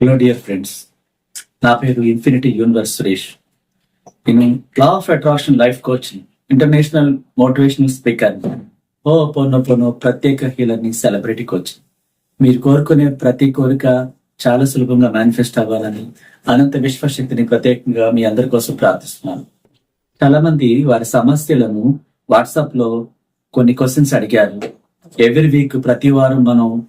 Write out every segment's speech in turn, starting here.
Hello dear friends నా పేరు infinity universe Suresh. నేను law of attraction life coach international motivational speaker ఓ పోనో పోనో ప్రత్యేక హీలర్ని సెలబ్రిటీ కోచ్ మీరు కోరుకునే ప్రతి కోరిక చాలా సులభంగా మేనిఫెస్ట్ అవ్వాలని అనంత విశ్వశక్తిని ప్రత్యేకంగా మీ అందరి కోసం ప్రార్థిస్తున్నాను. చాలా మంది వారి సమస్యలను వాట్సాప్లో కొన్ని క్వశ్చన్స్ అడిగారు. ఎవ్రీ వీక్ ప్రతి వారం మనం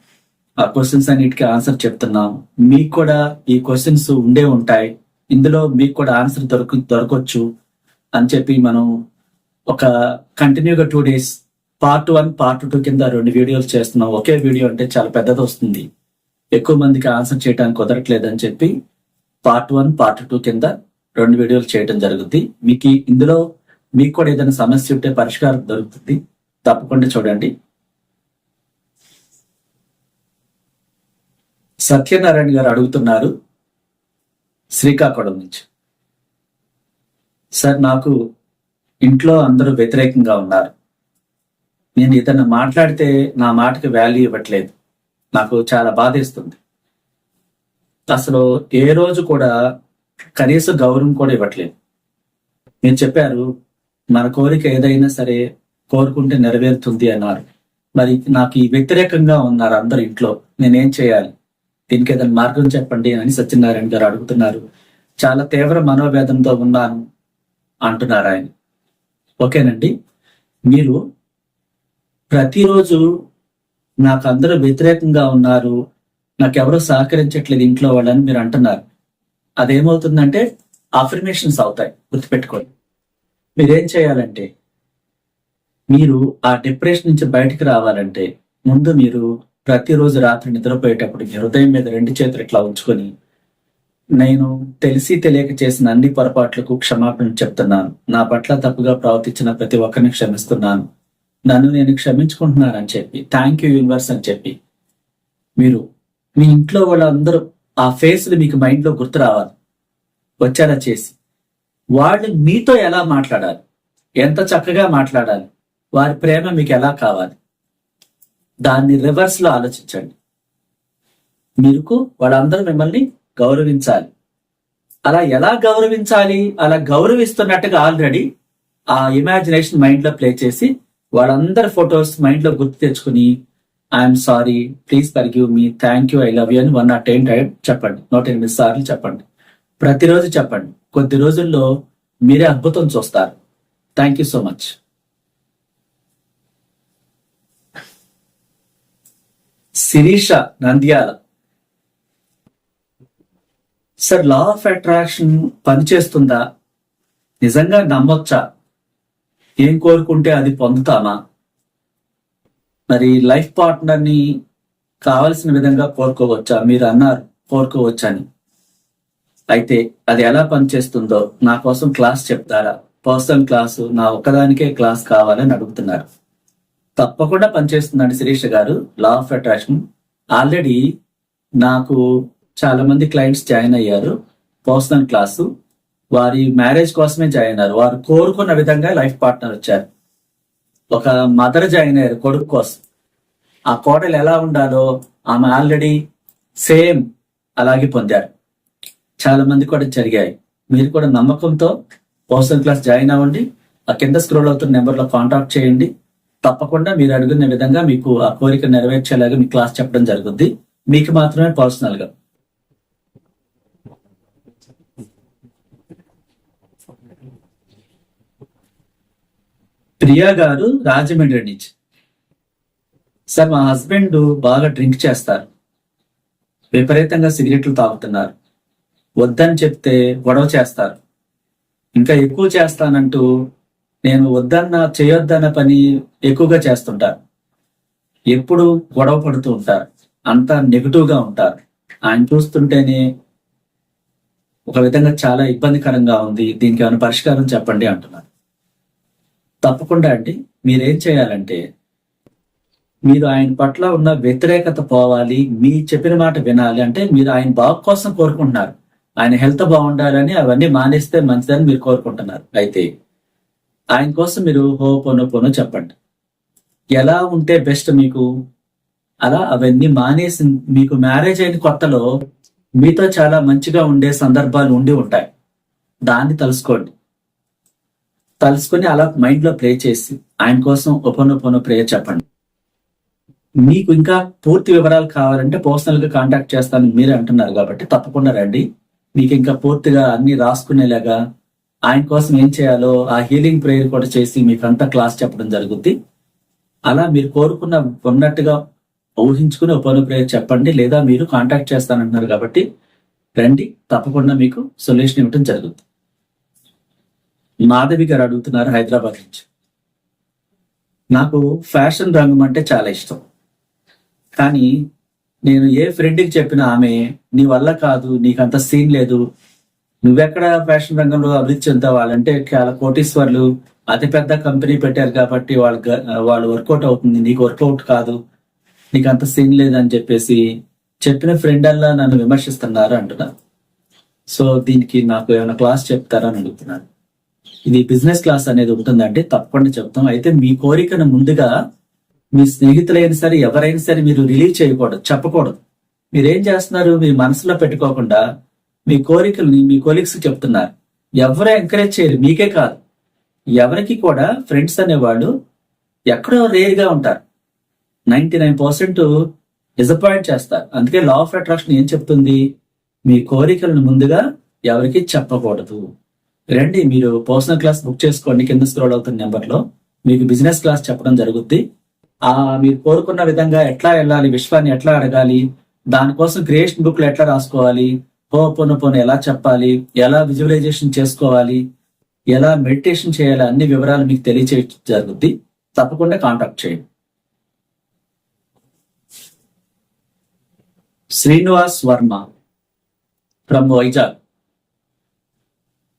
ఆ క్వశ్చన్స్ అన్నిటికీ ఆన్సర్ చెప్తున్నాం. మీకు కూడా ఈ క్వశ్చన్స్ ఉండే ఉంటాయి. ఇందులో మీకు కూడా ఆన్సర్ దొరకు దొరకొచ్చు అని చెప్పి మనం ఒక కంటిన్యూగా two days part one part two కింద రెండు వీడియోలు చేస్తున్నాం. ఒకే వీడియో అంటే చాలా పెద్దది వస్తుంది. ఎక్కువ మందికి ఆన్సర్ చేయడానికి కుదరట్లేదు అని చెప్పి పార్ట్ వన్ పార్ట్ టూ కింద రెండు వీడియోలు చేయడం జరుగుతుంది మీకు ఇందులో మీకు కూడా ఏదైనా సమస్య ఉంటే పరిష్కారం దొరుకుతుంది. తప్పకుండా చూడండి. సత్యనారాయణ గారు అడుగుతున్నారు శ్రీకాకుళం నుంచి. సార్ నాకు ఇంట్లో అందరూ వ్యతిరేకంగా ఉన్నారు. నేను ఏదైనా మాట్లాడితే నా మాటకి వాల్యూ ఇవ్వట్లేదు. నాకు చాలా బాధేస్తుంది. అసలు ఏ రోజు కూడా కనీస గౌరవం కూడా ఇవ్వట్లేదు. మీరు చెప్పారు మన కోరిక ఏదైనా సరే కోరుకుంటే నెరవేరుతుంది అన్నారు. మరి నాకు ఈ వ్యతిరేకంగా ఉన్నారు అందరు ఇంట్లో. నేనేం చేయాలి? దీనికి ఏదైనా మార్గం చెప్పండి అని సత్యనారాయణ గారు అడుగుతున్నారు. చాలా తీవ్ర మనోవేదంతో ఉన్నాను అంటున్నారు ఆయన. ఓకేనండి? మీరు ప్రతిరోజు నాకు అందరూ వ్యతిరేకంగా ఉన్నారు నాకెవరో సహకరించట్లేదు ఇంట్లో వాళ్ళని మీరు అంటున్నారు. అదేమవుతుందంటే అఫర్మేషన్స్ అవుతాయి గుర్తుపెట్టుకోండి. మీరేం చేయాలంటే మీరు ఆ డిప్రెషన్ నుంచి బయటకు రావాలంటే ముందు మీరు ప్రతిరోజు రాత్రి నిద్రపోయేటప్పుడు మీ హృదయం మీద రెండు చేతులు ఇట్లా ఉంచుకొని నేను తెలిసి తెలియక చేసిన అన్ని పొరపాట్లకు క్షమాపణ చెప్తున్నాను. నా పట్ల తప్పుగా ప్రవర్తించిన ప్రతి ఒక్కరిని క్షమిస్తున్నాను. నన్ను నేను క్షమించుకుంటున్నానని చెప్పి థ్యాంక్ యూ యూనివర్స్ అని చెప్పి మీరు మీ ఇంట్లో వాళ్ళందరూ ఆ ఫేస్లు మీకు మైండ్లో గుర్తు రావాలి. వచ్చేలా చేసి. వాళ్ళు మీతో ఎలా మాట్లాడాలి? ఎంత చక్కగా మాట్లాడాలి? వారి ప్రేమ మీకు ఎలా కావాలి? దాన్ని రివర్స్లో ఆలోచించండి. మీకు వాళ్ళందరూ మిమ్మల్ని గౌరవించాలి. అలా ఎలా గౌరవించాలి? అలా గౌరవిస్తున్నట్టుగా ఆల్రెడీ ఆ ఇమాజినేషన్ మైండ్లో ప్లే చేసి వాళ్ళందరి ఫొటోస్ మైండ్లో గుర్తు తెచ్చుకుని I'm sorry please forgive me thank you I love you అని వన్ నాట్ ఎయిట్ చెప్పండి. నూట ఎనిమిది సార్లు చెప్పండి. ప్రతిరోజు చెప్పండి. కొద్ది రోజుల్లో మీరే అద్భుతం చూస్తారు. Thank you so much Shirisha Nandyal. Sir law of attraction పనిచేస్తుందా? నిజంగా నమ్మొచ్చా? ఏం కోరుకుంటే అది పొందుతామా? మరి లైఫ్ పార్ట్నర్ని కావలసిన విధంగా కోరుకోవచ్చా? మీరు అన్నారు కోరుకోవచ్చని. అయితే అది ఎలా పనిచేస్తుందో నా కోసం క్లాస్ చెప్తారా? పర్సనల్ క్లాసు నా ఒక్కదానికే క్లాస్ కావాలని అడుగుతున్నారు. తప్పకుండా పనిచేస్తుందండి శిరీష గారు లా ఆఫ్ అట్రాక్షన్ ఆల్రెడీ నాకు చాలా మంది క్లయింట్స్ జాయిన్ అయ్యారు పర్సనల్ క్లాసు వారి మ్యారేజ్ కోసమే జాయిన్ అయ్యారు వారు కోరుకున్న విధంగా లైఫ్ పార్ట్నర్ వచ్చారు. ఒక మదర్ జాయిన్ అయ్యారు కొడుకు కోసం. ఆ కోడలు ఎలా ఉండాలో ఆమె ఆల్రెడీ సేమ్ అలాగే పొందారు. చాలా మంది కూడా జరిగాయి. మీరు కూడా నమ్మకంతో పర్సనల్ క్లాస్ జాయిన్ అవ్వండి. ఆ కింద స్క్రోల్ అవుతున్న నెంబర్లో కాంటాక్ట్ చేయండి. తప్పకుండా మీరు అడుగున్న విధంగా మీకు ఆ కోరిక నెరవేర్చేలాగా మీ క్లాస్ చెప్పడం జరుగుద్ది. మీకు మాత్రమే పర్సనల్గా. ప్రియా గారు రాజమండ్రి నుంచి. సార్ మా హస్బెండ్ బాగా డ్రింక్ చేస్తారు. విపరీతంగా సిగరెట్లు తాగుతున్నారు. వద్దని చెప్తే గొడవ చేస్తారు. ఇంకా ఎక్కువ చేస్తానంటూ నేను వద్దన్న చేయొద్దన్న పని ఎక్కువగా చేస్తుంటారు. ఎప్పుడు గొడవ పడుతూ ఉంటారు. అంతా నెగిటివ్గా ఉంటారు. ఆయన చూస్తుంటేనే ఒక విధంగా చాలా ఇబ్బందికరంగా ఉంది. దీనికి ఏమైనా పరిష్కారం చెప్పండి అంటున్నారు. తప్పకుండా అండి. మీరేం చేయాలంటే మీరు ఆయన పట్ల ఉన్న వ్యతిరేకత పోవాలి. మీ చెప్పిన మాట వినాలి. అంటే మీరు ఆయన బాగు కోసం కోరుకుంటున్నారు. ఆయన హెల్త్ బాగుండాలని అవన్నీ మానేస్తే మంచిదని మీరు కోరుకుంటున్నారు. అయితే ఆయన కోసం మీరు హో పొను పొను చెప్పండి. ఎలా ఉంటే బెస్ట్ మీకు? అలా అవన్నీ మానేసి మీకు మ్యారేజ్ అయిన కొత్తలో మీతో చాలా మంచిగా ఉండే సందర్భాలు ఉండి ఉంటాయి. దాన్ని తలుసుకోండి. తలుసుకొని అలా మైండ్లో ప్రే చేసి ఆయన కోసం ఉపనొపన ప్రేయర్ చెప్పండి. మీకు ఇంకా పూర్తి వివరాలు కావాలంటే పర్సనల్గా కాంటాక్ట్ చేస్తాను మీరు అంటున్నారు కాబట్టి తప్పకుండా రండి. మీకు ఇంకా పూర్తిగా అన్ని రాసుకునేలాగా ఆయన కోసం ఏం చేయాలో ఆ హీలింగ్ ప్రేయర్ కూడా చేసి మీకు అంతా క్లాస్ చెప్పడం జరుగుద్ది. అలా మీరు కోరుకున్న ఉన్నట్టుగా ఊహించుకుని ఉపన ప్రేయర్ చెప్పండి లేదా మీరు కాంటాక్ట్ చేస్తానంటున్నారు కాబట్టి రండి తప్పకుండా మీకు సొల్యూషన్ ఇవ్వడం జరుగుతుంది మాధవి గారు అడుగుతున్నారు హైదరాబాద్ నుంచి. నాకు ఫ్యాషన్ రంగం అంటే చాలా ఇష్టం. కానీ నేను ఏ ఫ్రెండ్కి చెప్పినా ఆమె నీ వల్ల కాదు నీకంత సీన్ లేదు నువ్వెక్కడ ఫ్యాషన్ రంగంలో అభివృద్ధి చెందావాలంటే చాలా కోటీశ్వర్లు అతి పెద్ద కంపెనీ పెట్టారు కాబట్టి వాళ్ళ వాళ్ళు వర్కౌట్ అవుతుంది. నీకు వర్కౌట్ కాదు. నీకు అంత సీన్ లేదని చెప్పేసి చెప్పిన ఫ్రెండ్ అల్లా నన్ను విమర్శిస్తున్నారు అంటున్నారు సో దీనికి నాకు ఏమైనా క్లాస్ చెప్తారని అడుగుతున్నాను. ఇది బిజినెస్ క్లాస్ అనేది ఉంటుందంటే తప్పకుండా చెప్తాం. అయితే మీ కోరికను ముందుగా మీ స్నేహితులైనా సరే ఎవరైనా సరే మీరు రిలీజ్ చేయకూడదు చెప్పకూడదు. మీరేం చేస్తున్నారు? మీ మనసులో పెట్టుకోకుండా మీ కోరికల్ని మీ కొలీగ్స్ చెప్తున్నారు. ఎవరు ఎంకరేజ్ చేయరు. మీకే కాదు. ఎవరికి కూడా ఫ్రెండ్స్ అనేవాళ్ళు ఎక్కడో రేర్గా ఉంటారు. నైన్టీ నైన్ పర్సెంట్ డిసప్పాయింట్ చేస్తారు. అందుకే లా ఆఫ్ అట్రాక్షన్ ఏం చెప్తుంది? మీ కోరికలను ముందుగా ఎవరికి చెప్పకూడదు. రండి మీరు పర్సనల్ క్లాస్ బుక్ చేసుకోండి. కింద స్క్రోల్ అవుతున్న నెంబర్లో మీకు బిజినెస్ క్లాస్ చెప్పడం జరుగుద్ది. ఆ మీరు కోరుకున్న విధంగా ఎట్లా వెళ్ళాలి? విశ్వాన్ని ఎట్లా అడగాలి? దానికోసం క్రియేషన్ బుక్లు ఎట్లా రాసుకోవాలి? పోను ఎలా చెప్పాలి? ఎలా విజువలైజేషన్ చేసుకోవాలి? ఎలా మెడిటేషన్ చేయాలి? అన్ని వివరాలు మీకు తెలియచే జరుగుద్ది తప్పకుండా కాంటాక్ట్ చేయండి. శ్రీనివాస్ వర్మ ఫ్రమ్ వైజాగ్.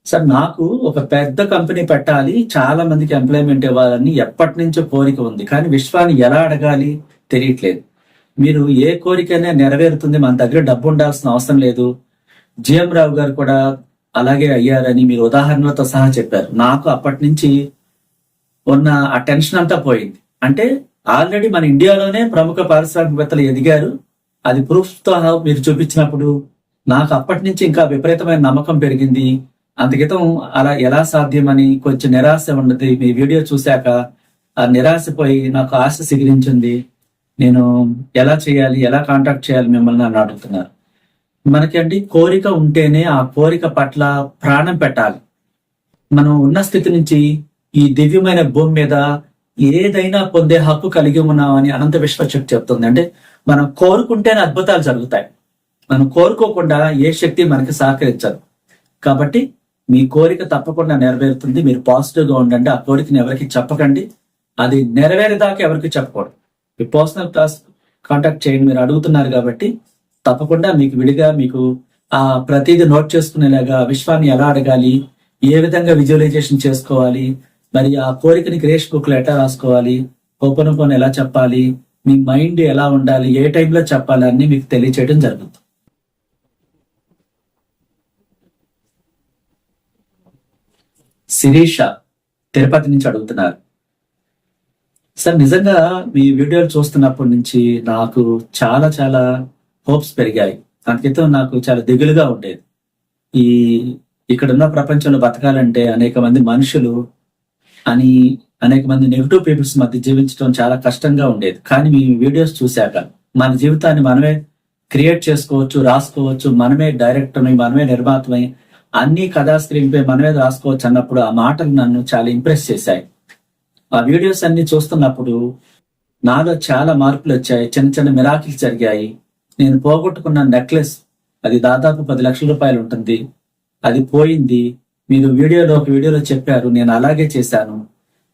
సార్ నాకు ఒక పెద్ద కంపెనీ పెట్టాలి చాలా మందికి ఎంప్లాయ్మెంట్ ఇవ్వాలని ఎప్పటి నుంచో కోరిక ఉంది కానీ విశ్వాన్ని ఎలా అడగాలి తెలియట్లేదు. మీరు ఏ కోరికైనా నెరవేరుతుంది మన దగ్గర డబ్బు ఉండాల్సిన అవసరం లేదు జిఎం రావు గారు కూడా అలాగే అయ్యారని మీరు ఉదాహరణలతో సహా చెప్పారు. నాకు అప్పటి నుంచి ఉన్న ఆ టెన్షన్ అంతా పోయింది. అంటే ఆల్రెడీ మన ఇండియాలోనే ప్రముఖ పారిశ్రామికవేత్తలు ఎదిగారు. అది ప్రూఫ్తో మీరు చూపించినప్పుడు నాకు అప్పటి నుంచి ఇంకా విపరీతమైన నమ్మకం పెరిగింది. అందుకితం అలా ఎలా సాధ్యమని కొంచెం నిరాశ ఉన్నది. మీ వీడియో చూశాక ఆ నిరాశ పోయి నాకు ఆశ సిగిరించింది నేను ఎలా చేయాలి ఎలా కాంటాక్ట్ చేయాలి మిమ్మల్ని అని అడుగుతున్నారు. మనకండి కోరిక ఉంటేనే ఆ కోరిక పట్ల ప్రాణం పెట్టాలి. మనం ఉన్న స్థితి నుంచి ఈ దివ్యమైన భూమి మీద ఏదైనా పొందే హక్కు కలిగి ఉన్నామని అనంత విశ్వశక్తి చెప్తుంది. అంటే మనం కోరుకుంటేనే అద్భుతాలు జరుగుతాయి. మనం కోరుకోకుండా ఏ శక్తి మనకి సహకరించదు. కాబట్టి మీ కోరిక తప్పకుండా నెరవేరుతుంది. మీరు పాజిటివ్గా ఉండండి. ఆ కోరికను ఎవరికి చెప్పకండి. అది నెరవేరేదాకా ఎవరికి చెప్పకూడదు. మీ పర్సనల్ క్లాస్ కాంటాక్ట్ చేయండి. మీరు అడుగుతున్నారు కాబట్టి తప్పకుండా మీకు విడిగా మీకు ఆ ప్రతిదీ నోట్ చేసుకునేలాగా విశ్వాన్ని ఎలా అడగాలి ఏ విధంగా విజువలైజేషన్ చేసుకోవాలి మరి ఆ కోరికని గ్రేష్ బుక్లో ఎట్లా రాసుకోవాలి ఓపెన్ ఓపెన్ ఎలా చెప్పాలి మీ మైండ్ ఎలా ఉండాలి ఏ టైంలో చెప్పాలి అన్ని మీకు తెలియచేయడం జరుగుతుంది. శిరీష తిరుపతి నుంచి అడుగుతున్నారు. సార్ నిజంగా మీ వీడియోలు చూస్తున్నప్పటి నుంచి నాకు చాలా చాలా హోప్స్ పెరిగాయి. దానికితో నాకు చాలా దిగులుగా ఉండేది. ఈ ఇక్కడున్న ప్రపంచంలో బతకాలంటే అనేక మంది మనుషులు అని అనేక మంది నెగిటివ్ పీపుల్స్ మధ్య జీవించడం చాలా కష్టంగా ఉండేది. కానీ మీ వీడియోస్ చూశాక మన జీవితాన్ని మనమే క్రియేట్ చేసుకోవచ్చు రాసుకోవచ్చు మనమే డైరెక్టర్ని మనమే నిర్మాతమై అన్ని కథా స్క్రీన్ పై మనమే రాసుకోవచ్చు అన్నప్పుడు ఆ మాటలు నన్ను చాలా ఇంప్రెస్ చేశాయి. ఆ వీడియోస్ అన్ని చూస్తున్నప్పుడు నాలో చాలా మార్పులు వచ్చాయి చిన్న చిన్న మిరాకిల్స్ జరిగాయి. నేను పోగొట్టుకున్న నెక్లెస్ అది దాదాపు పది లక్షల రూపాయలు ఉంటుంది. అది పోయింది. మీరు వీడియోలో ఒక వీడియోలో చెప్పారు. నేను అలాగే చేశాను.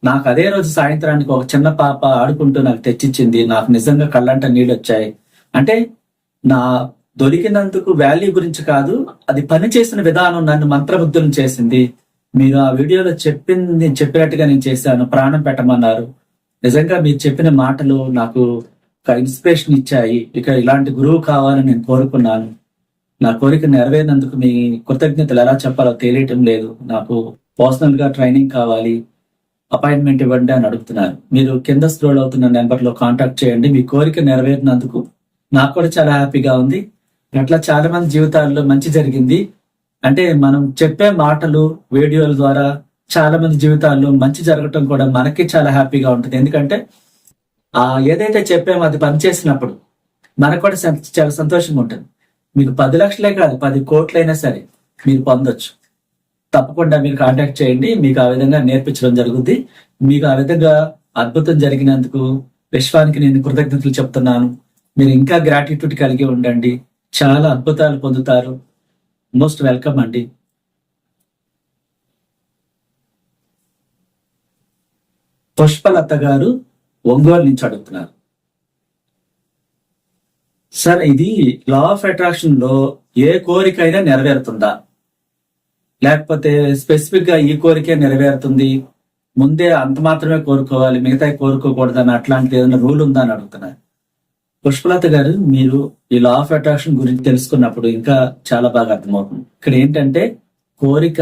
నాకు అదే రోజు సాయంత్రానికి ఒక చిన్న పాప ఆడుకుంటూ నాకు తెచ్చిచ్చింది. నాకు నిజంగా కళ్ళంట నీళ్ళు వచ్చాయి అంటే నా దొరికినందుకు వాల్యూ గురించి కాదు అది పని చేసిన విధానం నన్ను మంత్రబుద్ధులను చేసింది. మీరు ఆ వీడియోలో చెప్పింది చెప్పినట్టుగా నేను చేశాను. ప్రాణం పెట్టమన్నారు. నిజంగా మీరు చెప్పిన మాటలు నాకు ఒక ఇన్స్పిరేషన్ ఇచ్చాయి. ఇక ఇలాంటి గురువు కావాలని నేను కోరుకున్నాను. నా కోరిక నెరవేరినందుకు మీ కృతజ్ఞతలు ఎలా చెప్పాలో తెలియటం లేదు. నాకు పర్సనల్గా ట్రైనింగ్ కావాలి. అపాయింట్మెంట్ ఇవ్వండి అని అడుగుతున్నారు. మీరు కింద స్క్రోల్ అవుతున్న నెంబర్లో కాంటాక్ట్ చేయండి. మీ కోరిక నెరవేరినందుకు నాకు కూడా చాలా హ్యాపీగా ఉంది. అట్లా చాలా మంది జీవితాల్లో మంచి జరిగింది. అంటే మనం చెప్పే మాటలు వీడియోల ద్వారా చాలా మంది జీవితాల్లో మంచి జరగటం కూడా మనకి చాలా హ్యాపీగా ఉంటుంది. ఎందుకంటే ఆ ఏదైతే చెప్పామో అది పనిచేసినప్పుడు మనకు కూడా చాలా సంతోషంగా ఉంటుంది. మీకు పది లక్షలే కాదు పది కోట్లైనా సరే మీరు పొందొచ్చు. తప్పకుండా మీరు కాంటాక్ట్ చేయండి. మీకు ఆ విధంగా నేర్పించడం జరుగుద్ది. మీకు ఆ విధంగా అద్భుతం జరిగినందుకు విశ్వానికి నేను కృతజ్ఞతలు చెప్తున్నాను. మీరు ఇంకా గ్రాటిట్యూడ్ కలిగి ఉండండి. చాలా అద్భుతాలు పొందుతారు. మోస్ట్ వెల్కమ్ అండి. పుష్పలత గారు ఒంగోలు నుంచి అడుగుతున్నారు. సార్ ఇది లా ఆఫ్ అట్రాక్షన్లో ఏ కోరికైనా నెరవేరుతుందా? లేకపోతే స్పెసిఫిక్గా ఈ కోరికే నెరవేరుతుంది? ముందే అంత మాత్రమే కోరుకోవాలి మిగతా కోరుకోకూడదని అట్లాంటి ఏదైనా రూల్ ఉందా అని అడుగుతున్నారు. పుష్పలత గారు మీరు ఈ లా ఆఫ్ అట్రాక్షన్ గురించి తెలుసుకున్నప్పుడు ఇంకా చాలా బాగా అర్థమవుతుంది. ఇక్కడ ఏంటంటే కోరిక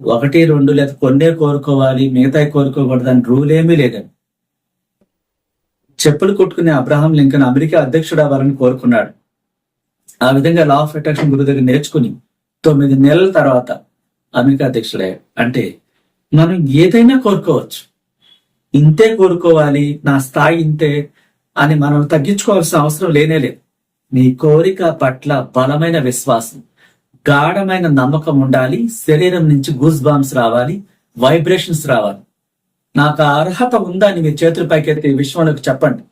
ఒకటి రెండు లేదా కొన్నే కోరుకోవాలి మిగతా కోరుకోకూడదని రూల్ ఏమీ లేదండి. చెప్పులు కొట్టుకునే అబ్రహాం లింకన్ అమెరికా అధ్యక్షుడు అవ్వాలని కోరుకున్నాడు. ఆ విధంగా లా ఆఫ్ అట్రాక్షన్ గురు దగ్గర నేర్చుకుని తొమ్మిది నెలల తర్వాత అమెరికా అధ్యక్షుడయ్యాడు అంటే మనం ఏదైనా కోరుకోవచ్చు. ఇంతే కోరుకోవాలి నా స్థాయి ఇంతే అని మనం తగ్గించుకోవాల్సిన అవసరం లేనే లేదు. నీ కోరిక పట్ల బలమైన విశ్వాసం గాఢమైన నమ్మకం ఉండాలి శరీరం నుంచి గూస్ బాంబ్స్ రావాలి వైబ్రేషన్స్ రావాలి. నాకు ఆ అర్హత ఉందా అని మీ చేతుల పైకెత్తి విశ్వంలోకి చెప్పండి.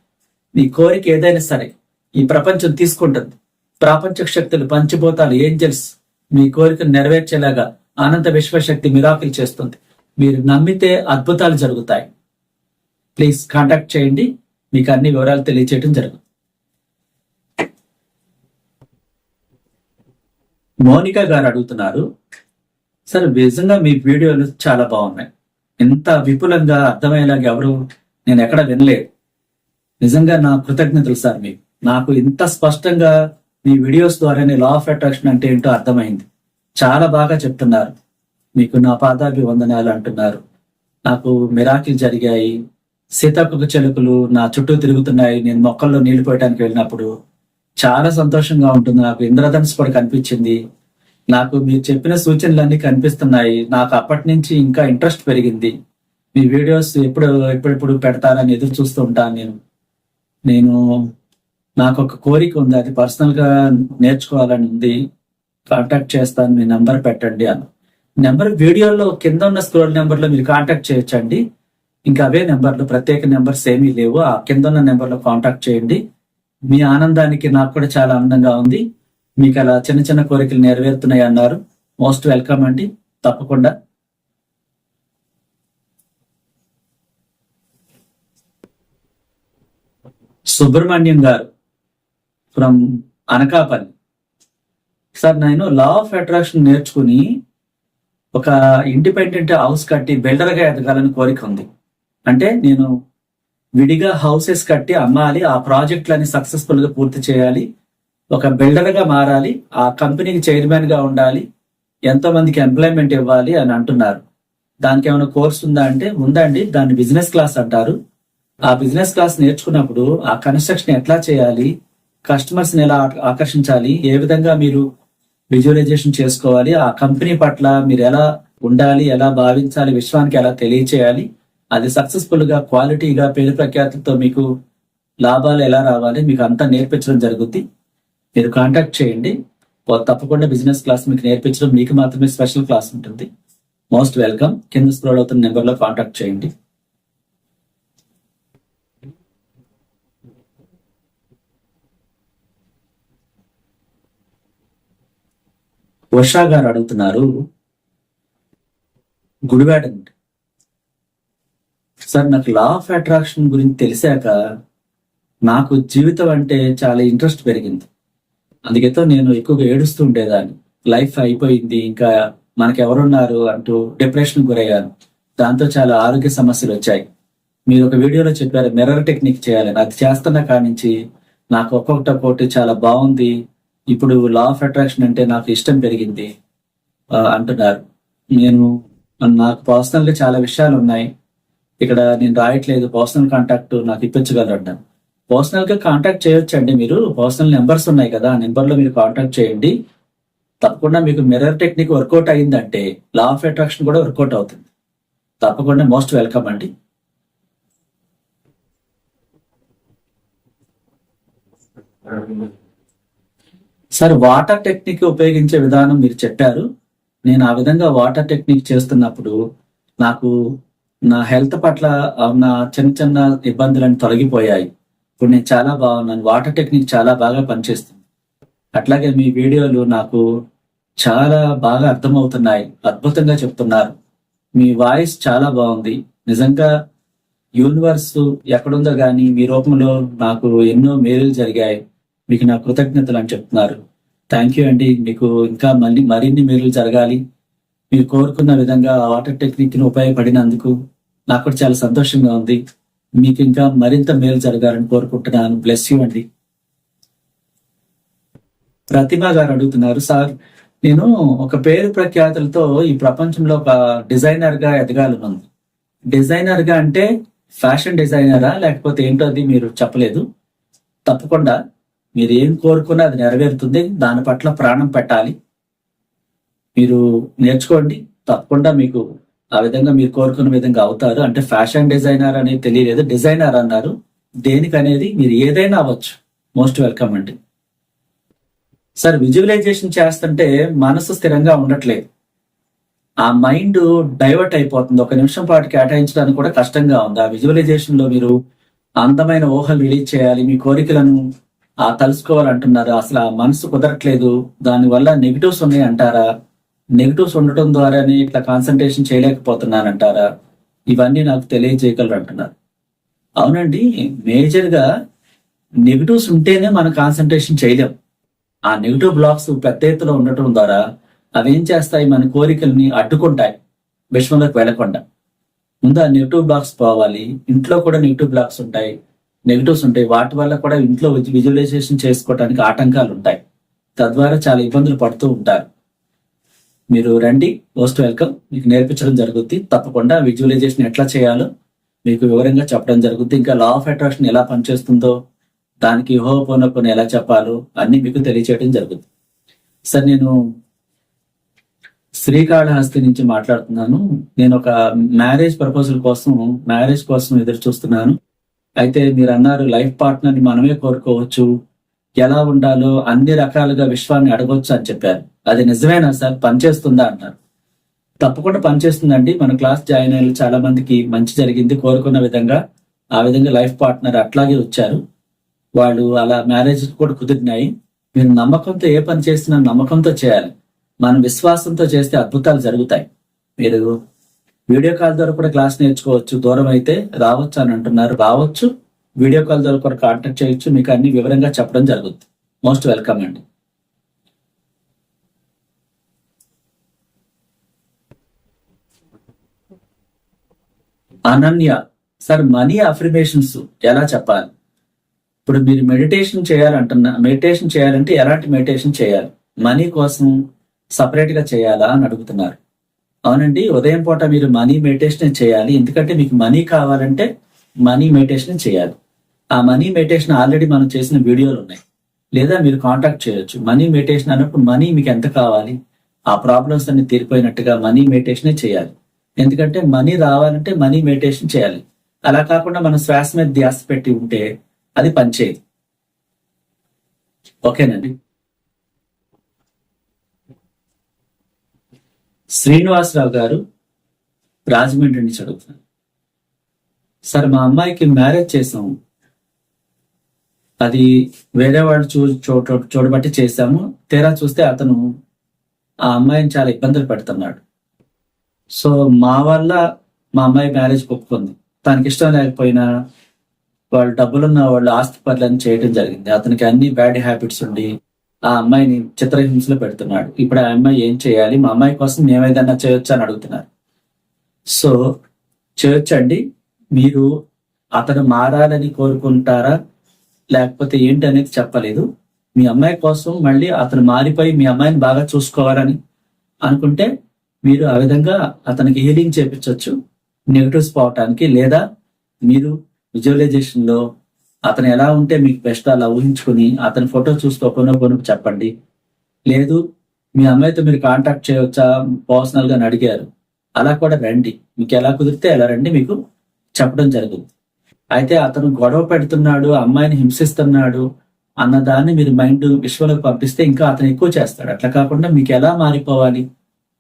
నీ కోరిక ఏదైనా సరే ఈ ప్రపంచం తీసుకుంటుంది. ప్రాపంచక శక్తులు పంచిపోతాలు ఏంజల్స్ మీ కోరికను నెరవేర్చేలాగా అనంత విశ్వశక్తి మిరాకిల్ చేస్తుంది. మీరు నమ్మితే అద్భుతాలు జరుగుతాయి. ప్లీజ్ కాంటాక్ట్ చేయండి. మీకు అన్ని వివరాలు తెలియచేయడం జరుగుతుంది. మౌనిక గారు అడుగుతున్నారు సార్ నిజంగా మీ వీడియోలు చాలా బాగున్నాయి. ఇంత విపులంగా అర్థమయ్యేలాగా ఎవరు నేను ఎక్కడ వినలేదు నిజంగా నా కృతజ్ఞతలు సార్ మీకు. నాకు ఇంత స్పష్టంగా మీ వీడియోస్ ద్వారానే లా ఆఫ్ అట్రాక్షన్ అంటే ఏంటో అర్థమైంది. చాలా బాగా చెప్తున్నారు. మీకు నా పాదాభివందనాలు అంటున్నారు. నాకు మిరాకిల్ జరిగాయి. సీతాకుక చెలుకలు నా చుట్టూ తిరుగుతున్నాయి. నేను మొక్కల్లో నీళ్ళు పోయడానికి వెళ్ళినప్పుడు చాలా సంతోషంగా ఉంటుంది. నాకు ఇంద్రధనుసు కూడా కనిపించింది. నాకు మీరు చెప్పిన సూచనలన్నీ కనిపిస్తున్నాయి. నాకు అప్పటి నుంచి ఇంకా ఇంట్రెస్ట్ పెరిగింది. మీ వీడియోస్ ఎప్పుడు ఎప్పుడెప్పుడు పెడతారని ఎదురు చూస్తూ ఉంటాను నేను. నేను నాకు ఒక కోరిక ఉంది. అది పర్సనల్గా నేర్చుకోవాలని ఉంది. కాంటాక్ట్ చేస్తాను. మీ నెంబర్ పెట్టండి అన్న నెంబర్ వీడియోలో కింద ఉన్న స్క్రోల్ నెంబర్లో మీరు కాంటాక్ట్ చేయొచ్చండి. ఇంకా అవే నెంబర్లు ప్రత్యేక నెంబర్స్ ఏమీ లేవు. ఆ కింద ఉన్న నెంబర్లో కాంటాక్ట్ చేయండి. మీ ఆనందానికి నాకు కూడా చాలా ఆనందంగా ఉంది. మీకు అలా చిన్న చిన్న కోరికలు నెరవేరుతున్నాయి అన్నారు. మోస్ట్ వెల్కమ్ అండి. తప్పకుండా. సుబ్రహ్మణ్యం గారు ఫ్రమ్ అనకాపల్లి. సార్ నేను లా ఆఫ్ అట్రాక్షన్ నేర్చుకుని ఒక ఇండిపెండెంట్ హౌస్ కట్టి బిల్డర్గా ఎదగాలని కోరిక ఉంది. అంటే నేను విడిగా హౌసెస్ కట్టి అమ్మాలి ఆ ప్రాజెక్టులని సక్సెస్ఫుల్గా పూర్తి చేయాలి ఒక బిల్డర్గా మారాలి ఆ కంపెనీకి చైర్మన్గా ఉండాలి ఎంతో మందికి ఎంప్లాయ్మెంట్ ఇవ్వాలి అని అంటున్నారు. దానికి ఏమైనా కోర్స్ ఉందా అంటే ఉందండి దాన్ని బిజినెస్ క్లాస్ అంటారు. ఆ బిజినెస్ క్లాస్ నేర్చుకున్నప్పుడు ఆ కన్స్ట్రక్షన్ ఎట్లా చేయాలి కస్టమర్స్ని ఎలా ఆకర్షించాలి ఏ విధంగా మీరు విజువలైజేషన్ చేసుకోవాలి ఆ కంపెనీ పట్ల మీరు ఎలా ఉండాలి ఎలా భావించాలి విశ్వానికి ఎలా తెలియచేయాలి అది సక్సెస్ఫుల్గా క్వాలిటీగా పేరు ప్రఖ్యాతులతో మీకు లాభాలు ఎలా రావాలి మీకు అంతా నేర్పించడం జరుగుద్ది. మీరు కాంటాక్ట్ చేయండి. తప్పకుండా బిజినెస్ క్లాస్ మీకు నేర్పించడం మీకు మాత్రమే స్పెషల్ క్లాస్ ఉంటుంది. మోస్ట్ వెల్కమ్ కింద స్క్రోల్ అవుతున్న నెంబర్లో కాంటాక్ట్ చేయండి. ఉషా గారు అడుగుతున్నారు. గుడివాడ నుండి. సార్ నాకు లా ఆఫ్ అట్రాక్షన్ గురించి తెలిసాక నాకు జీవితం అంటే చాలా ఇంట్రెస్ట్ పెరిగింది. అందుకేతో నేను ఎక్కువగా ఏడుస్తూ ఉండేదాన్ని. లైఫ్ అయిపోయింది ఇంకా మనకు ఎవరున్నారు అంటూ డిప్రెషన్ గురయ్యాను. దాంతో చాలా ఆరోగ్య సమస్యలు వచ్చాయి. మీరు ఒక వీడియోలో చెప్పారు మిర్రర్ టెక్నిక్ చేయాలని అది చేస్తున్న కాడి నుంచి నాకు ఒక్కొక్కటి ఒక్కొక్కటి చాలా బాగుంది. ఇప్పుడు లా ఆఫ్ అట్రాక్షన్ అంటే నాకు ఇష్టం పెరిగింది అంటున్నారు. నేను నాకు పర్సనల్గా చాలా విషయాలు ఉన్నాయి. ఇక్కడ నేను రాయట్లేదు పర్సనల్ కాంటాక్ట్ నాకు ఇప్పించగలరు అంటాను పర్సనల్గా కాంటాక్ట్ చేయొచ్చు అండి మీరు. పర్సనల్ నెంబర్స్ ఉన్నాయి కదా ఆ నెంబర్లో మీరు కాంటాక్ట్ చేయండి. తప్పకుండా మీకు మిర్రర్ టెక్నిక్ వర్కౌట్ అయిందంటే లా ఆఫ్ అట్రాక్షన్ కూడా వర్కౌట్ అవుతుంది. తప్పకుండా మోస్ట్ వెల్కమ్ అండి. సార్ వాటర్ టెక్నిక్ ఉపయోగించే విధానం మీరు చెప్పారు. నేను ఆ విధంగా వాటర్ టెక్నిక్ చేస్తున్నప్పుడు నాకు నా హెల్త్ పట్ల ఉన్న చిన్న చిన్న ఇబ్బందులన్నీ తొలగిపోయాయి. ఇప్పుడు నేను చాలా బాగున్నాను. వాటర్ టెక్నిక్ చాలా బాగా పనిచేస్తుంది. అట్లాగే మీ వీడియోలు నాకు చాలా బాగా అర్థమవుతున్నాయి. అద్భుతంగా చెప్తున్నారు. మీ వాయిస్ చాలా బాగుంది. నిజంగా యూనివర్స్ ఎక్కడుందో కానీ మీ రూపంలో నాకు ఎన్నో మేలులు జరిగాయి. మీకు నా కృతజ్ఞతలు అని చెప్తున్నారు. థ్యాంక్ యూ అండి. మీకు ఇంకా మళ్ళీ మరిన్ని మేలులు జరగాలి. మీరు కోరుకున్న విధంగా వాటర్ టెక్నిక్ని ఉపయోగపడినందుకు నాకు కూడా చాలా సంతోషంగా ఉంది. మీకు ఇంకా మరింత మేలు జరగాలని కోరుకుంటున్నాను. బ్లెస్ యూ అండి. ప్రతిభ గారు అడుగుతున్నారు సార్ నేను ఒక పేరు ప్రఖ్యాతులతో ఈ ప్రపంచంలో ఒక డిజైనర్గా ఎదగాలి ఉంది డిజైనర్గా అంటే ఫ్యాషన్ డిజైనరా? లేకపోతే ఏంటో అది మీరు చెప్పలేదు? తప్పకుండా మీరు ఏం కోరుకున్నా అది నెరవేరుతుంది. దాని పట్ల ప్రాణం పెట్టాలి. మీరు నేర్చుకోండి. తప్పకుండా మీకు ఆ విధంగా మీరు కోరుకున్న విధంగా అవుతారు. అంటే ఫ్యాషన్ డిజైనర్ అనేది తెలియలేదు. డిజైనర్ అన్నారు. దేనికి అనేది మీరు ఏదైనా అవ్వచ్చు. మోస్ట్ వెల్కమ్ అండి. సార్ విజువలైజేషన్ చేస్తుంటే మనసు స్థిరంగా ఉండట్లేదు. ఆ మైండ్ డైవర్ట్ అయిపోతుంది. ఒక నిమిషం పాటు కేటాయించడానికి కూడా కష్టంగా ఉంది. ఆ విజువలైజేషన్లో మీరు అందమైన ఊహలు రిలీజ్ చేయాలి. మీ కోరికలను ఆ తలుసుకోవాలంటున్నారు. అసలు ఆ మనసు కుదరట్లేదు. దానివల్ల నెగిటివ్స్ ఉన్నాయి అంటారా నెగిటివ్స్ ఉండటం ద్వారానే ఇట్లా కాన్సన్ట్రేషన్ చేయలేకపోతున్నానంటారా? ఇవన్నీ నాకు తెలియజేయగలరు అంటున్నారు అవునండి మేజర్గా నెగిటివ్స్ ఉంటేనే మనం కాన్సన్ట్రేషన్ చేయలేం. ఆ నెగిటివ్ బ్లాక్స్ పెద్ద ఎత్తులో ఉండటం ద్వారా అవి ఏం చేస్తాయి? మన కోరికల్ని అడ్డుకుంటాయి విషయంలోకి వెళ్ళకుండా. ముందు ఆ నెగిటివ్ బ్లాక్స్ పోవాలి. ఇంట్లో కూడా నెగిటివ్ బ్లాక్స్ ఉంటాయి. నెగిటివ్స్ ఉంటాయి. వాటి వల్ల కూడా ఇంట్లో విజువలైజేషన్ చేసుకోవడానికి ఆటంకాలు ఉంటాయి తద్వారా చాలా ఇబ్బందులు పడుతూ ఉంటారు. మీరు రండి మోస్ట్ వెల్కమ్ మీకు నేర్పించడం జరుగుద్ది. తప్పకుండా విజువలైజేషన్ ఎట్లా చేయాలో మీకు వివరంగా చెప్పడం జరుగుద్ది. ఇంకా లా ఆఫ్ అట్రాక్షన్ ఎలా పనిచేస్తుందో దానికి హోపోనొప్పుని ఎలా చెప్పాలో అన్ని మీకు తెలియచేయడం జరుగుతుంది సార్ నేను శ్రీకాళహస్తి నుంచి మాట్లాడుతున్నాను. నేను ఒక మ్యారేజ్ ప్రపోజల్ కోసం మ్యారేజ్ కోసం ఎదురు చూస్తున్నాను అయితే మీరు అన్నారు లైఫ్ పార్ట్నర్ని మనమే కోరుకోవచ్చు. ఎలా ఉండాలో అన్ని రకాలుగా విశ్వాన్ని అడగొచ్చు అని చెప్పారు. అది నిజమేనా సార్? పనిచేస్తుందా అంటారు. తప్పకుండా పనిచేస్తుందండి. మన క్లాస్ జాయిన్ అయిన చాలా మందికి మంచి జరిగింది. కోరుకున్న విధంగా ఆ విధంగా లైఫ్ పార్ట్నర్ అట్లాగే వచ్చారు. వాళ్ళు అలా మ్యారేజ్ కూడా కుదిరినాయి. మీరు నమ్మకంతో ఏ పని చేసినా నమ్మకంతో చేయాలి. మన విశ్వాసంతో చేస్తే అద్భుతాలు జరుగుతాయి. మీరు వీడియో కాల్ ద్వారా కూడా క్లాస్ నేర్చుకోవచ్చు. దూరం అయితే రావచ్చు అని అంటున్నారు. రావచ్చు. వీడియో కాల్ ద్వారా కూడా కాంటాక్ట్ చేయొచ్చు. మీకు అన్ని వివరంగా చెప్పడం జరుగుతుంది. మోస్ట్ వెల్కమ్ అండి. అనన్య సార్ మనీ అఫర్మేషన్స్ ఎలా చెప్పాలి? ఇప్పుడు మీరు మెడిటేషన్ చేయాలంటున్నా మెడిటేషన్ చేయాలంటే ఎలాంటి మెడిటేషన్ చేయాలి? మనీ కోసం సపరేట్గా చేయాలా అని అడుగుతున్నారు. అవునండి ఉదయం పూట మీరు మనీ మెడిటేషన్ చేయాలి. ఎందుకంటే మీకు మనీ కావాలంటే మనీ మెడిటేషన్ చేయాలి. ఆ మనీ మెడిటేషన్ ఆల్రెడీ మనం చేసిన వీడియోలు ఉన్నాయి. లేదా మీరు కాంటాక్ట్ చేయొచ్చు. మనీ మెడిటేషన్ అన్నప్పుడు మనీ మీకు ఎంత కావాలి? ఆ ప్రాబ్లమ్స్ అన్ని తీరిపోయినట్టుగా మనీ మెడిటేషనే చేయాలి. ఎందుకంటే మనీ రావాలంటే మనీ మెడిటేషన్ చేయాలి. అలా కాకుండా మనం శ్వాస మీద ధ్యాస పెట్టి ఉంటే అది పనిచేయదు. ఓకేనండి? శ్రీనివాసరావు గారు రాజమండ్రి నుంచి అడుగుతున్నారు సార్ మా అమ్మాయికి మ్యారేజ్ చేసాం అది వేరే వాళ్ళు చూ చోట చూడబట్టి చేశాము. తీరా చూస్తే అతను ఆ అమ్మాయిని చాలా ఇబ్బందులు పెడుతున్నాడు. సో మా వల్ల మా అమ్మాయి మ్యారేజ్ ఒప్పుకుంది. తనకి ఇష్టం లేకపోయినా వాళ్ళు డబ్బులున్న వాళ్ళు ఆస్తి పనులను చేయడం జరిగింది. అతనికి అన్ని బ్యాడ్ హ్యాబిట్స్ ఉండి ఆ అమ్మాయిని చిత్రహింసలో పెడుతున్నాడు. ఇప్పుడు ఆ అమ్మాయి ఏం చేయాలి? మా అమ్మాయి కోసం మేమేదన్నా చేయొచ్చు అని అడుగుతున్నారు. సో చేయొచ్చండి. మీరు అతను మారాలని కోరుకుంటారా? లేకపోతే ఏంటి అనేది చెప్పలేదు. మీ అమ్మాయి కోసం మళ్ళీ అతను మారిపోయి మీ అమ్మాయిని బాగా చూసుకోవాలని అనుకుంటే మీరు ఆ విధంగా అతనికి హీలింగ్ చేపించవచ్చు నెగిటివ్స్ పోవటానికి లేదా మీరు విజువలైజేషన్లో అతను ఎలా ఉంటే మీకు బెస్ట్ అలా ఊహించుకుని అతని ఫోటో చూస్తూ కొను చెప్పండి. లేదు మీ అమ్మాయితో మీరు కాంటాక్ట్ చేయవచ్చా? పర్సనల్గా అని అడిగారు. అలా కూడా రండి. మీకు ఎలా కుదిరితే ఎలా రండి మీకు చెప్పడం జరుగుతుంది. అయితే అతను గొడవ పెడుతున్నాడు అమ్మాయిని హింసిస్తున్నాడు అన్న దాన్ని మీరు మైండ్ విశ్వలోకి పంపిస్తే ఇంకా అతను ఎక్కువ చేస్తాడు. అట్లా కాకుండా మీకు ఎలా మారిపోవాలి?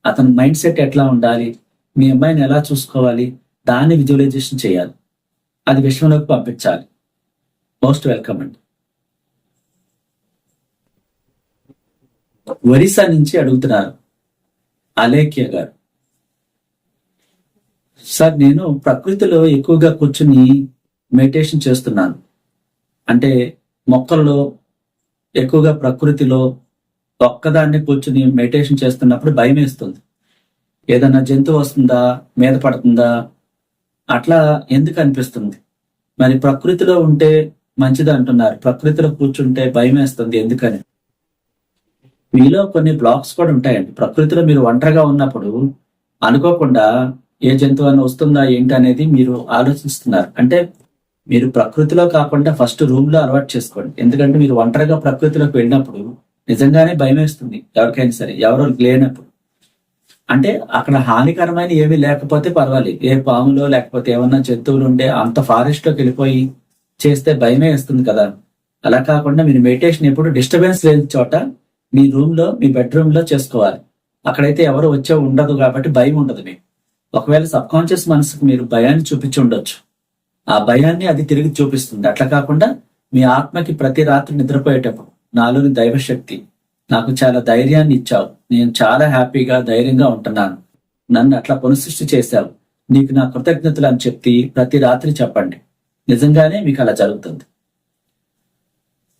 అతని మైండ్ సెట్ ఎట్లా ఉండాలి? మీ అమ్మాయిని ఎలా చూసుకోవాలి? దాన్ని విజువలైజేషన్ చేయాలి. అది విశ్వంలోకి పంపించాలి. మోస్ట్ వెల్కమ్ అండి. ఒరిస్సా నుంచి అడుగుతున్నారు అలేఖ్య గారు. సార్ నేను ప్రకృతిలో ఎక్కువగా కూర్చుని మెడిటేషన్ చేస్తున్నాను. అంటే మొక్కల్లో ఎక్కువగా ప్రకృతిలో ఒక్కదాన్ని కూర్చుని మెడిటేషన్ చేస్తున్నప్పుడు భయం వేస్తుంది ఏదన్నా జంతువు వస్తుందా మీద పడుతుందా అట్లా ఎందుకు అనిపిస్తుంది? మరి ప్రకృతిలో ఉంటే మంచిది అంటున్నారు. ప్రకృతిలో కూర్చుంటే భయం వేస్తుంది ఎందుకని? మీలో కొన్ని బ్లాక్స్ కూడా ఉంటాయండి. ప్రకృతిలో మీరు ఒంటరిగా ఉన్నప్పుడు అనుకోకుండా ఏ జంతువు అని వస్తుందా ఏంటి అనేది మీరు ఆలోచిస్తున్నారు. అంటే మీరు ప్రకృతిలో కాకుండా ఫస్ట్ రూమ్లో అలవాటు చేసుకోండి. ఎందుకంటే మీరు ఒంటరిగా ప్రకృతిలోకి వెళ్ళినప్పుడు నిజంగానే భయం వేస్తుంది. ఎవరికైనా సరే ఎవరు లేనప్పుడు. అంటే అక్కడ హానికరమైన ఏమీ లేకపోతే పర్వాలేదు. ఏ పాములో లేకపోతే ఏమన్నా జంతువులు ఉండే అంత ఫారెస్ట్లోకి వెళ్ళిపోయి చేస్తే భయమే వేస్తుంది కదా. అలా కాకుండా మీరు మెడిటేషన్ ఎప్పుడు డిస్టర్బెన్స్ లేని చోట మీ రూమ్లో మీ బెడ్రూమ్లో చేసుకోవాలి. అక్కడైతే ఎవరు వచ్చే ఉండదు కాబట్టి భయం ఉండదు మీకు. ఒకవేళ సబ్ కాన్షియస్ మనసుకు మీరు భయాన్ని చూపించి ఉండొచ్చు. ఆ భయాన్ని అది తిరిగి చూపిస్తుంది. అట్లా కాకుండా మీ ఆత్మకి ప్రతి రాత్రి నిద్రపోయేటప్పుడు నాలోని దైవశక్తి నాకు చాలా ధైర్యాన్ని ఇచ్చావు. నేను చాలా హ్యాపీగా ధైర్యంగా ఉంటున్నాను. నన్ను అట్లా పునఃసృష్టి చేశావు. నీకు నా కృతజ్ఞతలు అని చెప్పి ప్రతి రాత్రి చెప్పండి. నిజంగానే మీకు అలా జరుగుతుంది.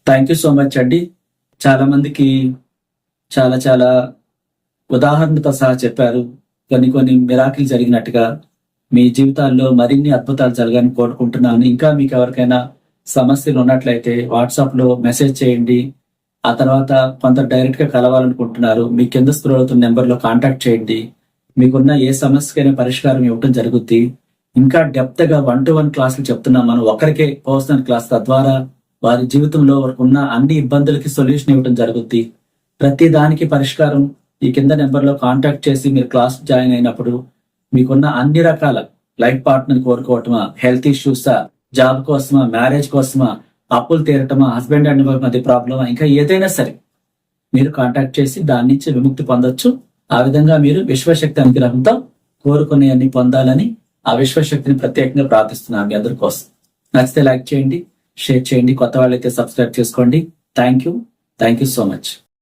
థ్యాంక్ యూ సో మచ్ అండి. చాలా మందికి చాలా చాలా ఉదాహరణతో సహా చెప్పారు. కొన్ని కొన్ని మిరాకిల్ జరిగినట్టుగా మీ జీవితాల్లో మరిన్ని అద్భుతాలు జరగాలని కోరుకుంటున్నాను. ఇంకా మీకు ఎవరికైనా సమస్యలు ఉన్నట్లయితే వాట్సాప్లో మెసేజ్ చేయండి. ఆ తర్వాత కొంత డైరెక్ట్గా కలవాలనుకుంటున్నారు. మీ కింద స్క్రోల్ అవుతున్న నెంబర్లో కాంటాక్ట్ చేయండి. మీకున్న ఏ సమస్యకైనా పరిష్కారం ఇవ్వటం జరుగుద్ది. ఇంకా డెప్త్గా వన్ టు వన్ క్లాసులు చెప్తున్నాం. మనం ఒకరికే పర్సనల్ క్లాస్ తద్వారా వారి జీవితంలో ఉన్న అన్ని ఇబ్బందులకి సొల్యూషన్ ఇవ్వడం జరుగుద్ది. ప్రతి దానికి పరిష్కారం ఈ కింద నెంబర్లో కాంటాక్ట్ చేసి మీరు క్లాస్ జాయిన్ అయినప్పుడు మీకున్న అన్ని రకాల లైఫ్ పార్ట్నర్ కోరుకోవటమా హెల్త్ ఇష్యూసా జాబ్ కోసమా మ్యారేజ్ కోసమా అప్పులు తీరటమా హస్బెండ్ అండ్ వైఫ్ మధ్య ప్రాబ్లమా ఇంకా ఏదైనా సరే మీరు కాంటాక్ట్ చేసి దాని నుంచి విముక్తి పొందొచ్చు. ఆ విధంగా మీరు విశ్వశక్తి అనుగ్రహంతో కోరుకునే అన్ని పొందాలని ఆ విశ్వశక్తిని ప్రత్యేకంగా ప్రార్థిస్తున్నాను మీ అందరి కోసం. నచ్చితే లైక్ చేయండి షేర్ చేయండి కొత్త వాళ్ళైతే సబ్స్క్రైబ్ చేసుకోండి. Thank you thank you so much